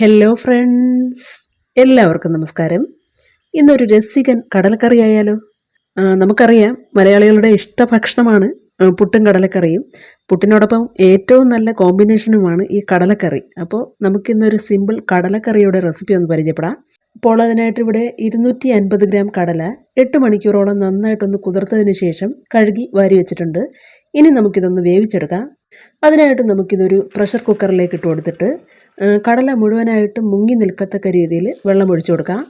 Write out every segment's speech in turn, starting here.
Hello friends എല്ലാവർക്കും നമസ്കാരം. ഇന്നൊരു രസികൻ കടലക്കറി ആയാലോ നമുക്കറിയാം മലയാളികളുടെ ഇഷ്ടഭക്ഷണമാണ് ഭക്ഷണമാണ് പുട്ടും കടലക്കറിയും. പുട്ടിനോടൊപ്പം ഏറ്റവും നല്ല കോമ്പിനേഷനുമാണ് ഈ കടലക്കറി. അപ്പോൾ നമുക്കിന്നൊരു സിമ്പിൾ കടലക്കറിയുടെ റെസിപ്പി ഒന്ന് പരിചയപ്പെടാം. അപ്പോൾ അതിനായിട്ട് ഇവിടെ ഇരുന്നൂറ്റി അൻപത് ഗ്രാം കടല എട്ട് മണിക്കൂറോളം നന്നായിട്ടൊന്ന് കുതിർത്തതിന് ശേഷം കഴുകി വാരി വെച്ചിട്ടുണ്ട്. ഇനി നമുക്കിതൊന്ന് വേവിച്ചെടുക്കാം. അതിനായിട്ട് നമുക്കിതൊരു പ്രഷർ കുക്കറിലേക്ക് ഇട്ട് കൊടുത്തിട്ട് കടല മുഴുവനായിട്ട് മുങ്ങി നിൽക്കത്തക്ക രീതിയിൽ വെള്ളം ഒഴിച്ചു കൊടുക്കാം.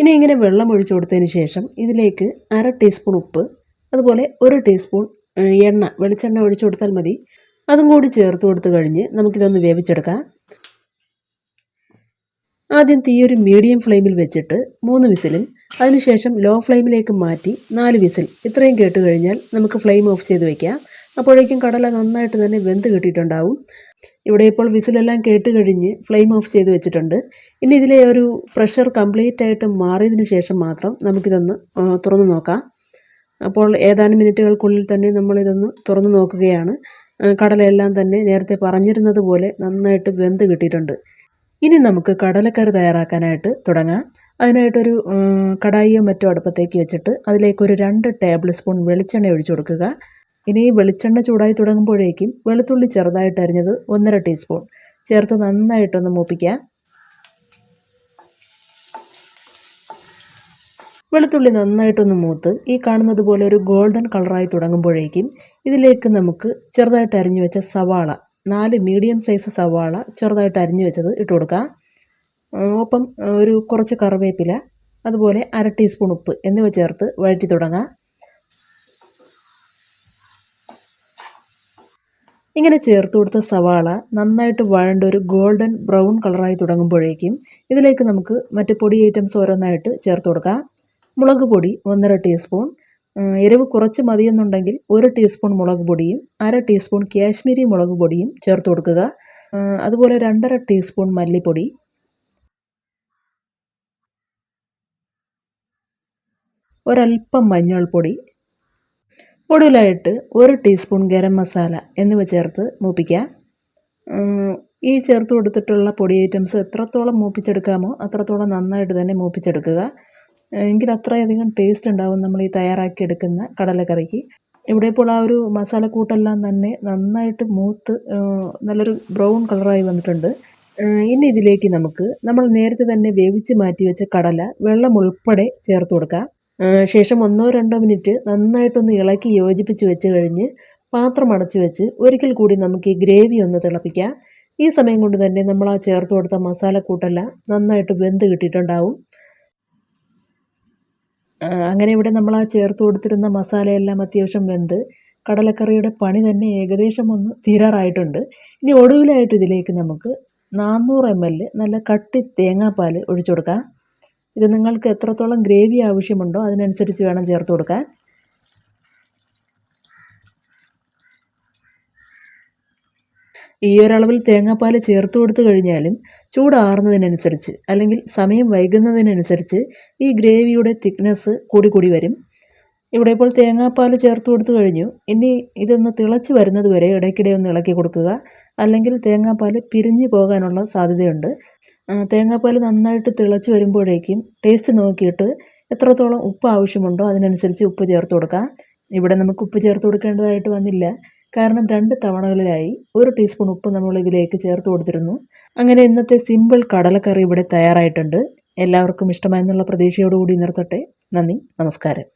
ഇനി ഇങ്ങനെ വെള്ളം ഒഴിച്ചു കൊടുത്തതിന് ശേഷം ഇതിലേക്ക് അര ടീസ്പൂൺ ഉപ്പ് അതുപോലെ ഒരു ടീസ്പൂൺ എണ്ണ വെളിച്ചെണ്ണ ഒഴിച്ചു കൊടുത്താൽ മതി. അതും കൂടി ചേർത്ത് കൊടുത്തു കഴിഞ്ഞ് നമുക്കിതൊന്ന് വേവിച്ചെടുക്കാം. ആദ്യം തീ ഒരു മീഡിയം ഫ്ലെയിമിൽ വെച്ചിട്ട് മൂന്ന് വിസിലും അതിനുശേഷം ലോ ഫ്ലെയിമിലേക്ക് മാറ്റി നാല് വിസിൽ. ഇത്രയും കേട്ട് കഴിഞ്ഞാൽ നമുക്ക് ഫ്ലെയിം ഓഫ് ചെയ്ത് വെക്കാം. അപ്പോഴേക്കും കടല നന്നായിട്ട് തന്നെ വെന്ത് കിട്ടിയിട്ടുണ്ടാവും. ഇവിടെ ഇപ്പോൾ വിസിലെല്ലാം കേട്ട് കഴിഞ്ഞ് ഫ്ലെയിം ഓഫ് ചെയ്ത് വെച്ചിട്ടുണ്ട്. ഇനി ഇതിലെ ഒരു പ്രഷർ കംപ്ലീറ്റ് ആയിട്ട് മാറിയതിന് ശേഷം മാത്രം നമുക്കിതൊന്ന് തുറന്നു നോക്കാം. അപ്പോൾ ഏതാനും മിനിറ്റുകൾക്കുള്ളിൽ തന്നെ നമ്മളിതൊന്ന് തുറന്ന് നോക്കുകയാണ്. കടലയെല്ലാം തന്നെ നേരത്തെ പറഞ്ഞിരുന്നത് പോലെ നന്നായിട്ട് വെന്ത് കിട്ടിയിട്ടുണ്ട്. ഇനി നമുക്ക് കടലക്കറി തയ്യാറാക്കാനായിട്ട് തുടങ്ങാം. അതിനായിട്ടൊരു കടായിയോ മറ്റോ അടുപ്പത്തേക്ക് വെച്ചിട്ട് അതിലേക്കൊരു രണ്ട് ടേബിൾ സ്പൂൺ വെളിച്ചെണ്ണ ഒഴിച്ചു കൊടുക്കുക. ഇനി വെളിച്ചെണ്ണ ചൂടായി തുടങ്ങുമ്പോഴേക്കും വെളുത്തുള്ളി ചെറുതായിട്ട് അരിഞ്ഞത് ഒന്നര ടീസ്പൂൺ ചേർത്ത് നന്നായിട്ടൊന്ന് മൂപ്പിക്കുക. വെളുത്തുള്ളി നന്നായിട്ടൊന്ന് മൂത്ത് ഈ കാണുന്നത് പോലെ ഒരു ഗോൾഡൻ കളറായി തുടങ്ങുമ്പോഴേക്കും ഇതിലേക്ക് നമുക്ക് ചെറുതായിട്ട് അരിഞ്ഞു വെച്ച സവാള നാല് മീഡിയം സൈസ് സവാള ചെറുതായിട്ട് അരിഞ്ഞു വെച്ചത് ഇട്ട് കൊടുക്കാം ഒപ്പം ഒരു കുറച്ച് കറിവേപ്പില അതുപോലെ അര ടീസ്പൂൺ ഉപ്പ് എന്നിവ ചേർത്ത് വഴറ്റി തുടങ്ങാം. ഇങ്ങനെ ചേർത്ത് കൊടുത്ത സവാള നന്നായിട്ട് വഴണ്ട ഒരു ഗോൾഡൻ ബ്രൗൺ കളറായി തുടങ്ങുമ്പോഴേക്കും ഇതിലേക്ക് നമുക്ക് മറ്റ് പൊടി ഐറ്റംസ് ഓരോന്നായിട്ട് ചേർത്ത് കൊടുക്കാം. മുളക് പൊടി ഒന്നര ടീസ്പൂൺ. എരിവ് കുറച്ച് മതിയെന്നുണ്ടെങ്കിൽ ഒരു ടീസ്പൂൺ മുളക് പൊടിയും അര ടീസ്പൂൺ കാശ്മീരി മുളക് പൊടിയും ചേർത്ത് കൊടുക്കുക. അതുപോലെ രണ്ടര ടീസ്പൂൺ മല്ലിപ്പൊടി. ഒരൽപ്പം മഞ്ഞൾപ്പൊടി. ഒടുവിലായിട്ട് ഒരു ടീസ്പൂൺ ഗരം മസാല എന്നിവ ചേർത്ത് മൂപ്പിക്കുക. ഈ ചേർത്ത് കൊടുത്തിട്ടുള്ള പൊടി ഐറ്റംസ് എത്രത്തോളം മൂപ്പിച്ചെടുക്കാമോ അത്രത്തോളം നന്നായിട്ട് തന്നെ മൂപ്പിച്ചെടുക്കുക. എങ്കിൽ അത്രയധികം ടേസ്റ്റ് ഉണ്ടാവും നമ്മൾ ഈ തയ്യാറാക്കിയെടുക്കുന്ന കടലക്കറിക്ക്. ഇവിടെ ഇപ്പോൾ ആ ഒരു മസാലക്കൂട്ടെല്ലാം തന്നെ നന്നായിട്ട് മൂത്ത് നല്ലൊരു ബ്രൗൺ കളറായി വന്നിട്ടുണ്ട്. ഇനി ഇതിലേക്ക് നമുക്ക് നമ്മൾ നേരത്തെ തന്നെ വേവിച്ച് മാറ്റി വെച്ച കടല വെള്ളം ഉൾപ്പെടെ ചേർത്ത് കൊടുക്കാം. ശേഷം ഒന്നോ രണ്ടോ മിനിറ്റ് നന്നായിട്ടൊന്ന് ഇളക്കി യോജിപ്പിച്ച് വെച്ച് കഴിഞ്ഞ് പാത്രം അടച്ചു വെച്ച് ഒരിക്കൽ കൂടി നമുക്ക് ഈ ഗ്രേവി ഒന്ന് തിളപ്പിക്കാം. ഈ സമയം കൊണ്ട് തന്നെ നമ്മൾ ആ ചേർത്ത് കൊടുത്ത മസാല മസാലക്കൂട്ടെല്ലാം നന്നായിട്ട് വെന്ത് കിട്ടിയിട്ടുണ്ടാവും. അങ്ങനെ ഇവിടെ നമ്മൾ ആ ചേർത്ത് കൊടുത്തിരുന്ന മസാലയെല്ലാം അത്യാവശ്യം വെന്ത് കടലക്കറിയുടെ പണി തന്നെ ഏകദേശം ഒന്ന് തീരാറായിട്ടുണ്ട്. ഇനി ഒടുവിലായിട്ട് ഇതിലേക്ക് നമുക്ക് നാനൂറ് എം എൽ നല്ല കട്ടി തേങ്ങാപ്പാൽ ഒഴിച്ചു കൊടുക്കാം. ഇത് നിങ്ങൾക്ക് എത്രത്തോളം ഗ്രേവി ആവശ്യമുണ്ടോ അതിനനുസരിച്ച് വേണം ചേർത്ത് കൊടുക്കാൻ. ഈ ഒരളവിൽ തേങ്ങാപ്പാൽ ചേർത്ത് കൊടുത്തു കഴിഞ്ഞാലും ചൂടാറുന്നതിനനുസരിച്ച് അല്ലെങ്കിൽ സമയം വൈകുന്നതിനനുസരിച്ച് ഈ ഗ്രേവിയുടെ തിക്നെസ് കൂടി കൂടി വരും. ഇവിടെ ഇപ്പോൾ തേങ്ങാപ്പാൽ ചേർത്ത് കൊടുത്തു കഴിഞ്ഞു. ഇനി ഇതൊന്ന് തിളച്ച് വരുന്നത് വരെ ഇടയ്ക്കിടെ ഒന്ന് ഇളക്കി കൊടുക്കുക. അല്ലെങ്കിൽ തേങ്ങാപ്പാൽ പിരിഞ്ഞു പോകാനുള്ള സാധ്യതയുണ്ട്. തേങ്ങാപ്പാൽ നന്നായിട്ട് തിളച്ച് വരുമ്പോഴേക്കും ടേസ്റ്റ് നോക്കിയിട്ട് എത്രത്തോളം ഉപ്പ് ആവശ്യമുണ്ടോ അതിനനുസരിച്ച് ഉപ്പ് ചേർത്ത് കൊടുക്കാം. ഇവിടെ നമുക്ക് ഉപ്പ് ചേർത്ത് കൊടുക്കേണ്ടതായിട്ട് വന്നില്ല. കാരണം രണ്ട് തവണകളിലായി ഒരു ടീസ്പൂൺ ഉപ്പ് നമ്മൾ ഇതിലേക്ക് ചേർത്ത് കൊടുത്തിരുന്നു. അങ്ങനെ ഇന്നത്തെ സിമ്പിൾ കടലക്കറി ഇവിടെ തയ്യാറായിട്ടുണ്ട്. എല്ലാവർക്കും ഇഷ്ടമായെന്നുള്ള പ്രതീക്ഷയോടുകൂടി നിർത്തട്ടെ. നന്ദി നമസ്കാരം.